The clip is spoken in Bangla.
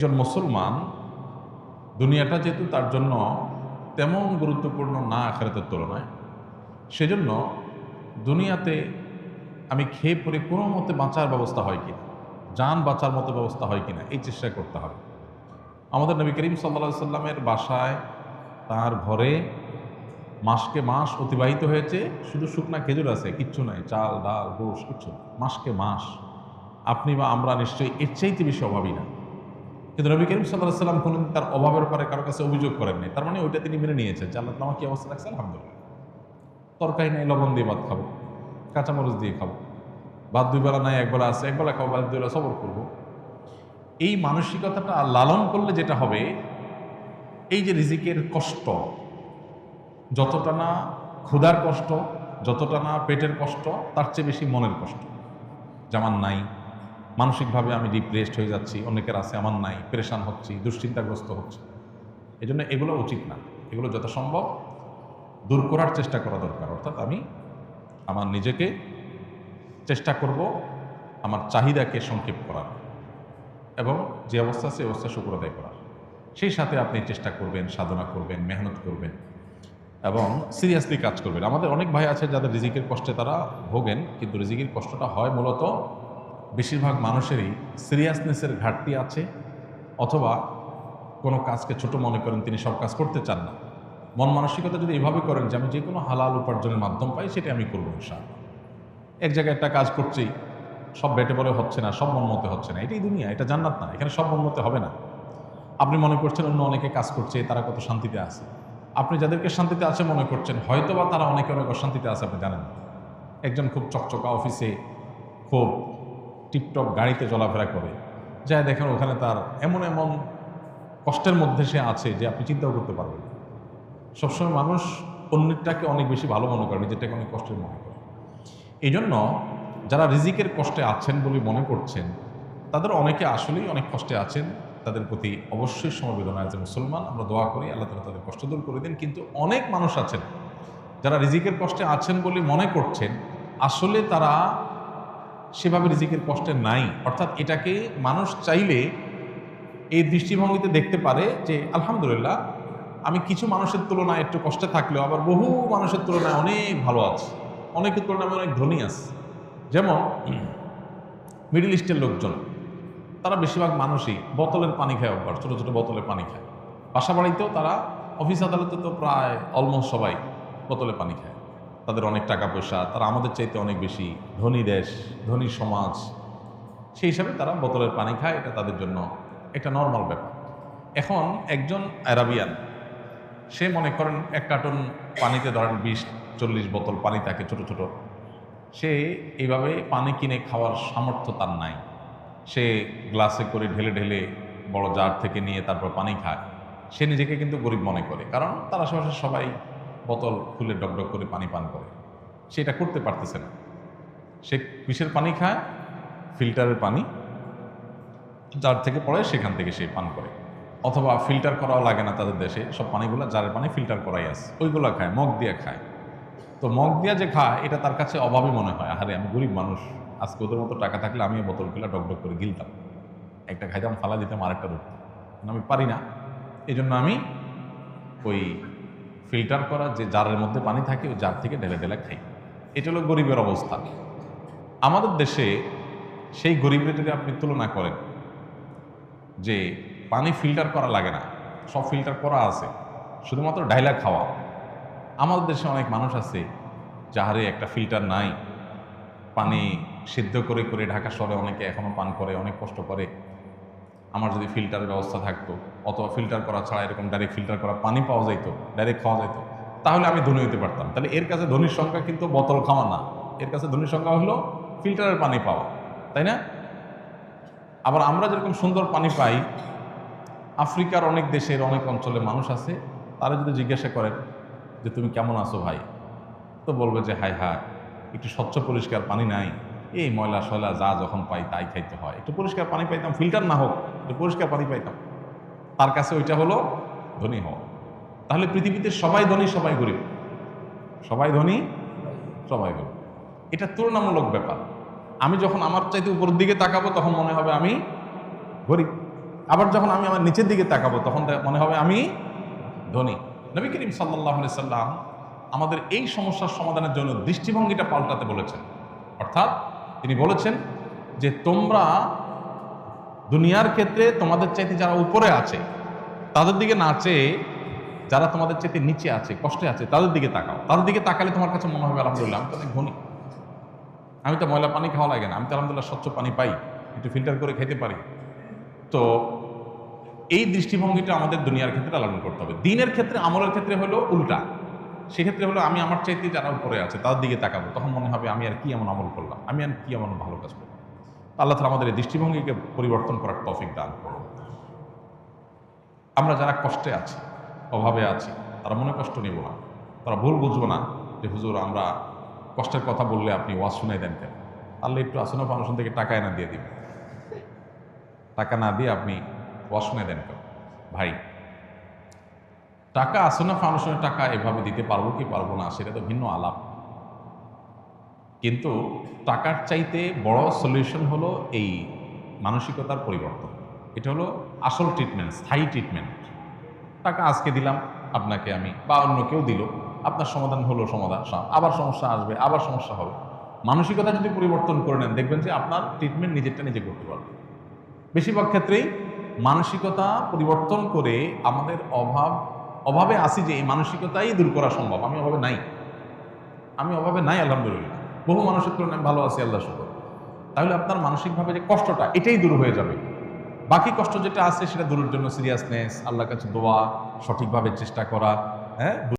একজন মুসলমান দুনিয়াটা যেহেতু তার জন্য তেমন গুরুত্বপূর্ণ না আখারাতের তুলনায়, সেজন্য দুনিয়াতে আমি খেয়ে পরে কোনো মতে বাঁচার ব্যবস্থা হয় কিনা, যান বাঁচার মতো ব্যবস্থা হয় কিনা, এই চেষ্টা করতে হবে। আমাদের নবী করিম সাল্লা সাল্লামের বাসায় তার ঘরে মাসকে মাস অতিবাহিত হয়েছে, শুধু শুকনা খেজুর আছে, কিচ্ছু নাই, চাল, ডাল, গোশ, কিচ্ছু মাসকে মাস। আপনি বা আমরা নিশ্চয়ই এর চাইতে বেশি অভাবী না। কিন্তু নবী করিম সাল্লাহ সাল্লাম কোনোদিন তার অভাবের পরে কারও কাছে অভিযোগ করেননি তার মানে ওইটা তিনি মেনে নিয়েছেন যে আল্লাহ আমার কী অবস্থা রাখছে? আলহামদুলিল্লাহ। তরকারি নাই, লবণ দিয়ে ভাত খাব, কাঁচামরিচ দিয়ে খাব, ভাত দুই বেলা নাই একবেলা আছে একবেলা খাব, ভাত দুই বেলা সবর করব। এই মানসিকতাটা লালন করলে যেটা হবে, এই যে রিজিকের কষ্ট, যতটা না ক্ষুধার কষ্ট, যতটা না পেটের কষ্ট, তার চেয়ে বেশি মনের কষ্ট। যেমন নাই মানসিকভাবে আমি ডিপ্রেসড হয়ে যাচ্ছি, অনেকের আছে আমার নাই প্রেশান হচ্ছি, দুশ্চিন্তাগ্রস্ত হচ্ছে। এই জন্য এগুলো উচিত না। এগুলো যথাসম্ভব দূর করার চেষ্টা করা দরকার। অর্থাৎ আমি আমার নিজেকে চেষ্টা করব আমার চাহিদাকে সংক্ষেপ করার এবং যে অবস্থা আছে অবস্থা শুক্র আদায় করার। সেই সাথে আপনি চেষ্টা করবেন, সাধনা করবেন, মেহনত করবেন এবং সিরিয়াসলি কাজ করবেন। আমাদের অনেক ভাই আছে যাদের রিজিকের কষ্টে তারা ভোগেন, কিন্তু রিজিকের কষ্টটা হয় মূলত বেশিরভাগ মানুষেরই সিরিয়াসনেসের ঘাটতি আছে, অথবা কোনো কাজকে ছোট মনে করেন তিনি সব কাজ করতে চান না। মন মানসিকতা যদি এভাবে করেন যে আমি যে কোনো হালাল উপার্জনের মাধ্যম পাই, সেটা আমি করব ইনশাআল্লাহ। এক জায়গায় একটা কাজ করছি, সব বেটে বলে হচ্ছে না, সব মন মতে হচ্ছে না, এটাই দুনিয়া, এটা জান্নাত না, এখানে সব মন মতে হবে না। আপনি মনে করছেন অন্য অনেকে কাজ করছে, তারা কত শান্তিতে আছে। আপনি যাদেরকে শান্তিতে আছে মনে করছেন হয়তো বা তারা অনেকে অনেক অশান্তিতে আছে, আপনি জানেন একজন খুব চকচকা অফিসে খুব টিপটপ গাড়িতে চলাফেরা করে। যায় দেখেন ওখানে তার এমন এমন কষ্টের মধ্যে সে আছে যে আপনি চিন্তাও করতে পারবেন। সবসময় মানুষ অন্যটাকে অনেক বেশি ভালো মনে করে, নিজেরটাকে অনেক কষ্টের মনে করে। এই জন্য যারা রিজিকের কষ্টে আছেন বলে মনে করছেন, তাদের অনেকে আসলেই অনেক কষ্টে আছেন। তাদের প্রতি অবশ্যই সমবেদনা আছে মুসলমান। আমরা দোয়া করি, আল্লাহ তালা তাদের কষ্ট দূর করে দিন। কিন্তু অনেক মানুষ আছেন, যারা রিজিকের কষ্টে আছেন বলে মনে করছেন, আসলে তারা সেভাবে রিজিকের কষ্টে নাই। অর্থাৎ এটাকে মানুষ চাইলে এই দৃষ্টিভঙ্গিতে দেখতে পারে যে, আলহামদুলিল্লাহ, আমি কিছু মানুষের তুলনায় একটু কষ্টে থাকলেও আবার বহু মানুষের তুলনায় অনেক ভালো আছে। অনেকের তুলনায় আমি অনেক ধনী আছে। যেমন, মিডিল ইস্টের লোকজন, তারা বেশিরভাগ মানুষই বোতলের পানি খায় অভ্যাস, ছোটো ছোটো বোতলে পানি খায়। বাসা বাড়িতেও তারা, অফিস আদালতে তো প্রায় অলমোস্ট সবাই বোতলে পানি খায়। তাদের অনেক টাকা পয়সা তারা আমাদের চাইতে অনেক বেশি ধনী দেশ, ধনী সমাজ। সেই হিসাবে তারা বোতলের পানি খায়, এটা তাদের জন্য একটা নর্মাল ব্যাপার। এখন একজন অ্যারাবিয়ান সে মনে করেন এক কার্টন পানিতে ধরেন বিশ, চল্লিশ বোতল পানি থাকে ছোট ছোট। সে এইভাবে পানি কিনে খাওয়ার সামর্থ্য তার নাই। সে গ্লাসে করে ঢেলে ঢেলে বড় জার থেকে নিয়ে তারপর পানি খায়। সে নিজেকে কিন্তু গরিব মনে করে, কারণ তার আশেপাশে সবাই বোতল খুলে ডকডক করে পানি পান করে। সেটা করতে পারতেছে না। সে কিসের পানি খায়? ফিল্টারের পানি। যার থেকে পড়ে সেখান থেকে সে পান করে। অথবা ফিল্টার করাও লাগে না তাদের দেশে। সব পানিগুলো জারের পানি ফিল্টার করাই আছে। ওইগুলো খায়, মগ দিয়ে খায়। তো মগ দিয়া যে খায়, এটা তার কাছে অভাবই মনে হয়। আরে আমি গরিব মানুষ। আজকে ওদের মতো টাকা থাকলে আমি বোতলগুলো ডকডক করে গিলতাম। একটা খাইতাম, ফালা দিতাম, আরেকটা ধরতাম। কিন্তু আমি পারি না। এই জন্য আমি ওই ফিল্টার করা যে জারের মধ্যে পানি থাকে, ওই জার থেকে ঢেলে ঢেলে খাই। এটা হলো গরিবের অবস্থা। আমাদের দেশে সেই গরিবের যদি আপনি তুলনা করেন যে পানি ফিল্টার করা লাগে না, সব ফিল্টার করা আছে, শুধুমাত্র ডাইলা খাওয়া। আমাদের দেশে অনেক মানুষ আছে যাহারে একটা ফিল্টার নাই, পানি সিদ্ধ করে করে ঢাকা শহরে অনেকে এখনও পান করে, অনেক কষ্ট করে। আমার যদি ফিল্টারের ব্যবস্থা থাকতো, অথবা ফিল্টার করা ছাড়া এরকম ডাইরেক্ট ফিল্টার করা পানি পাওয়া যাইতো ডাইরেক্ট খাওয়া যাইতো, তাহলে আমি ধনী হতে পারতাম। তাহলে এর কাছে ধনীর সংখ্যা কিন্তু বোতল খাওয়া না। এর কাছে ধনির সংখ্যা হলো ফিল্টারের পানি পাওয়া, তাই না? আবার আমরা যেরকম সুন্দর পানি পাই, আফ্রিকার অনেক দেশের অনেক অঞ্চলে মানুষ আছে, তারা যদি জিজ্ঞাসা করেন যে, তুমি কেমন আছো ভাই? তো বলবে যে, হাই হায় একটু স্বচ্ছ পরিষ্কার পানি নাই। এই ময়লা শয়লা যা যখন পাই তাই খাইতে হয়। একটু পরিষ্কার পানি পাইতাম, ফিল্টার না হোক, একটু পরিষ্কার পানি পাইতাম। তার কাছে ওইটা হলো ধনী হওয়া। তাহলে পৃথিবীতে সবাই ধনী, সবাই গরিব। সবাই ধনী, সবাই গরিব। এটা তুলনামূলক ব্যাপার। আমি যখন আমার চাইতে উপরের দিকে তাকাবো, তখন মনে হবে আমি গরিব। আবার যখন আমি আমার নিচের দিকে তাকাবো, তখন মনে হবে আমি ধনী। নবী করিম সাল্লাহ সাল্লাম আমাদের এই সমস্যার সমাধানের জন্য দৃষ্টিভঙ্গিটা পাল্টাতে বলেছেন। অর্থাৎ তিনি বলেছেন যে তোমরা দুনিয়ার ক্ষেত্রে তোমাদের চাইতে যারা উপরে আছে, তাদের দিকে না চেয়ে যারা তোমাদের চাইতে নিচে আছে, কষ্টে আছে, তাদের দিকে তাকাও। তাদের দিকে তাকালে তোমার কাছে মনে হবে, আলহামদুলিল্লাহ, আমি তো অনেক ধনী। আমি তো ময়লা পানি খাওয়া লাগে না, আমি তো আলহামদুলিল্লাহ স্বচ্ছ পানি পাই, একটু ফিল্টার করে খেতে পারি। তো এই দৃষ্টিভঙ্গিটা আমাদের দুনিয়ার ক্ষেত্রে লালন করতে হবে। দিনের ক্ষেত্রে, আমলের ক্ষেত্রে হলো উল্টা। সেক্ষেত্রে হলো আমি আমার চাইতে যারা উপরে আছে তাদের দিকে তাকাবো। তখন মনে হবে আমি আর কি এমন আমল করলাম? আমি আর কি এমন ভালো কাজ করলাম? আল্লাহ তালা আমাদের এই দৃষ্টিভঙ্গিকে পরিবর্তন করার তফিক দান করুন। আমরা যারা কষ্টে আছি, অভাবে আছি, তারা মনে কষ্ট নেব না। তারা ভুল বুঝব না যে, হুজুর, আমরা কষ্টের কথা বললে আপনি ওয়াজ শুনে দেন কেন? তাহলে একটু আসনা ফাউন্ডেশন থেকে টাকা এনে দিয়ে দিবেন। টাকা না দিয়ে আপনি ওয়াজ শুনে দেন কেন? ভাই টাকা আসনা ফাউন্ডেশনের টাকা এভাবে দিতে পারব কি পারব না, সেটা তো ভিন্ন আলাপ। কিন্তু টাকার চাইতে বড় সলিউশন হলো এই মানসিকতার পরিবর্তন। এটা হলো আসল ট্রিটমেন্ট স্থায়ী ট্রিটমেন্ট টাকা আজকে দিলাম, আপনাকে আমি বা অন্য কেউ দিল, আপনার সমাধান হলো সমাধান আবার সমস্যা আসবে, আবার সমস্যা হবে। মানসিকতা যদি পরিবর্তন করে নেন, দেখবেন যে আপনার ট্রিটমেন্ট নিজেরটা নিজে করতে পারবে। বেশিরভাগ ক্ষেত্রেই মানসিকতা পরিবর্তন করে আমাদের অভাব অভাবে আসি যে এই মানসিকতাই দূর করা সম্ভব। আমি অভাবে নাই। আমি অভাবে নাই, আলহামদুলিল্লাহ। বহু মানুষের তুলনায় আমি ভালো আছি আল্লাহ শুকর। তাহলে আপনার মানসিকভাবে যে কষ্টটা, এটাই দূর হয়ে যাবে। বাকি কষ্ট যেটা আছে, সেটা দূরের জন্য সিরিয়াসনেস আল্লাহর কাছে দোয়া, সঠিকভাবে চেষ্টা করা হ্যাঁ?